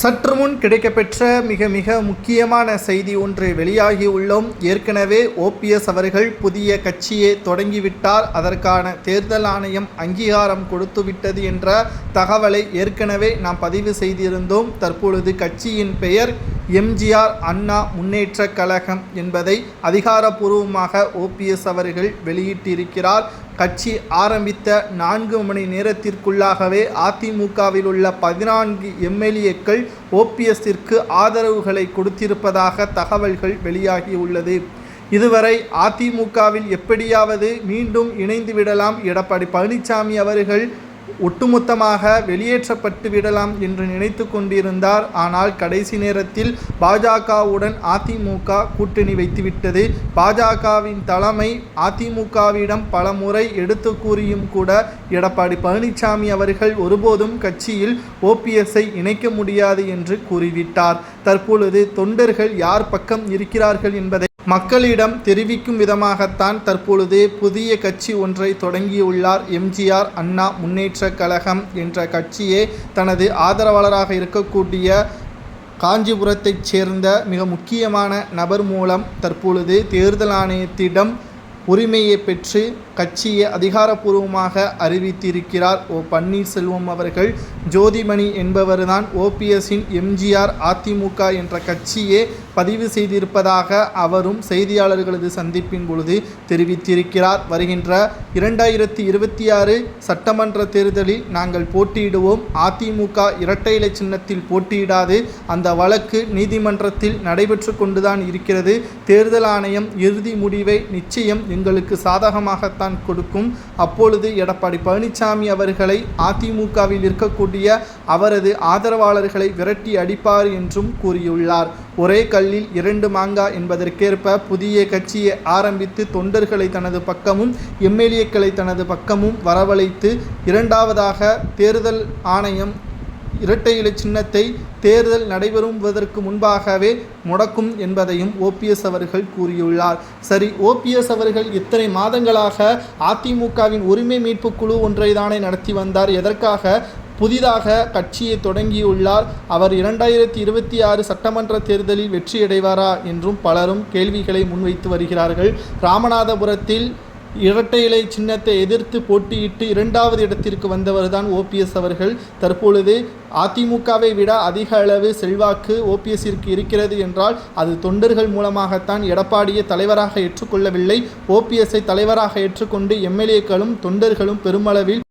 சற்று முன் கிடைக்கப்பெற்ற மிக மிக முக்கியமான செய்தி ஒன்று வெளியாகி உள்ளோம். ஏற்கனவே ஓபிஎஸ் அவர்கள் புதிய கட்சியை தொடங்கிவிட்டார் அதற்கான தேர்தல் ஆணையம் அங்கீகாரம் கொடுத்துவிட்டது என்ற தகவலை ஏற்கனவே நாம் பதிவு செய்திருந்தோம். தற்பொழுது கட்சியின் பெயர் எம்ஜிஆர் அண்ணா முன்னேற்றக் கழகம் என்பதை அதிகாரப்பூர்வமாக ஓபிஎஸ் அவர்கள் வெளியிட்டிருக்கிறார். கட்சி ஆரம்பித்த நான்கு மணி நேரத்திற்குள்ளாகவே அதிமுகவில் உள்ள பதினான்கு எம்எல்ஏக்கள் ஓபிஎஸ்ஸிற்கு ஆதரவுகளை கொடுத்திருப்பதாக தகவல்கள் வெளியாகியுள்ளது. இதுவரை அதிமுகவில் எப்படியாவது மீண்டும் இணைந்து விடலாம் எடப்பாடி பழனிசாமி அவர்கள் ஒட்டுமொத்தமாக வெளியேற்றப்பட்டு விடலாம் என்று நினைத்து கொண்டிருந்தார். ஆனால் கடைசி நேரத்தில் பாஜகவுடன் அதிமுக கூட்டணி வைத்துவிட்டது. பாஜகவின் தலைமை அதிமுகவிடம் பல முறை எடுத்து கூறியும் கூட எடப்பாடி பழனிசாமி அவர்கள் ஒருபோதும் கட்சியில் ஓபிஎஸ்ஐ இணைக்க முடியாது என்று கூறிவிட்டார். தற்பொழுது தொண்டர்கள் யார் பக்கம் இருக்கிறார்கள் என்பதை மக்களிடம் தெரிவிக்கும் விதமாகத்தான் தற்பொழுது புதிய கட்சி ஒன்றை தொடங்கியுள்ளார். எம்ஜிஆர் அண்ணா முன்னேற்ற கழகம் என்ற கட்சியே தனது ஆதரவாளராக இருக்கக்கூடிய காஞ்சிபுரத்தைச் சேர்ந்த மிக முக்கியமான நபர் மூலம் தற்பொழுது தேர்தல் ஆணையத்திடம் உரிமையை பெற்று கட்சியை அதிகாரப்பூர்வமாக அறிவித்திருக்கிறார். ஓ. பன்னீர்செல்வம் அவர்கள் ஜோதிமணி என்பவர்தான் ஓபிஎஸ்ஸின் எம்ஜிஆர் அதிமுக என்ற கட்சியே பதிவு செய்திருப்பதாக அவரும் செய்தியாளர்களது சந்திப்பின் பொழுது தெரிவித்திருக்கிறார். வருகின்ற இரண்டாயிரத்தி இருபத்தி ஆறு சட்டமன்ற தேர்தலில் நாங்கள் போட்டியிடுவோம். அதிமுக இரட்டை இலை சின்னத்தில் போட்டியிடாது. அந்த வழக்கு நீதிமன்றத்தில் நடைபெற்று கொண்டுதான் இருக்கிறது. தேர்தல் ஆணையம் இறுதி முடிவை நிச்சயம் எங்களுக்கு சாதகமாகத்தான் கொடுக்கும். அப்பொழுது எடப்பாடி பழனிசாமி அவர்களை அதிமுகவில் இருக்கக்கூடிய அவரது ஆதரவாளர்களை விரட்டி அடிப்பார் என்றும் கூறியுள்ளார். ஒரே கல்லில் இரண்டு மாங்கா என்பதற்கேற்ப புதிய கட்சியை ஆரம்பித்து தொண்டர்களை தனது பக்கமும் எம்எல்ஏக்களை தனது பக்கமும் வரவழைத்து இரண்டாவதாக தேர்தல் ஆணையம் இரட்டை இலை சின்னத்தை தேர்தல் நடைபெறுவதற்கு முன்பாகவே முடக்கும் என்பதையும் ஓபிஎஸ் அவர்கள் கூறியுள்ளார். சரி ஓபிஎஸ் அவர்கள் இத்தனை மாதங்களாக அதிமுகவின் உரிமை மீட்பு குழு ஒன்றை தானே நடத்தி வந்தார்? எதற்காக புதிதாக கட்சியை தொடங்கியுள்ளார். அவர் இரண்டாயிரத்தி இருபத்தி ஆறு சட்டமன்ற தேர்தலில் வெற்றியடைவாரா என்றும் பலரும் கேள்விகளை முன்வைத்து வருகிறார்கள். ராமநாதபுரத்தில் இரட்டை இலை சின்னத்தை எதிர்த்து போட்டியிட்டு இரண்டாவது இடத்திற்கு வந்தவர்தான் ஓபிஎஸ் அவர்கள். தற்பொழுது அதிமுகவை விட அதிக அளவு செல்வாக்கு ஓபிஎஸ்ஸிற்கு இருக்கிறது என்றால் அது தொண்டர்கள் மூலமாகத்தான் எடப்பாடியை தலைவராக ஏற்றுக்கொள்ளவில்லை. ஓபிஎஸ்ஐ தலைவராக ஏற்றுக்கொண்டு எம்எல்ஏக்களும் தொண்டர்களும் பெருமளவில்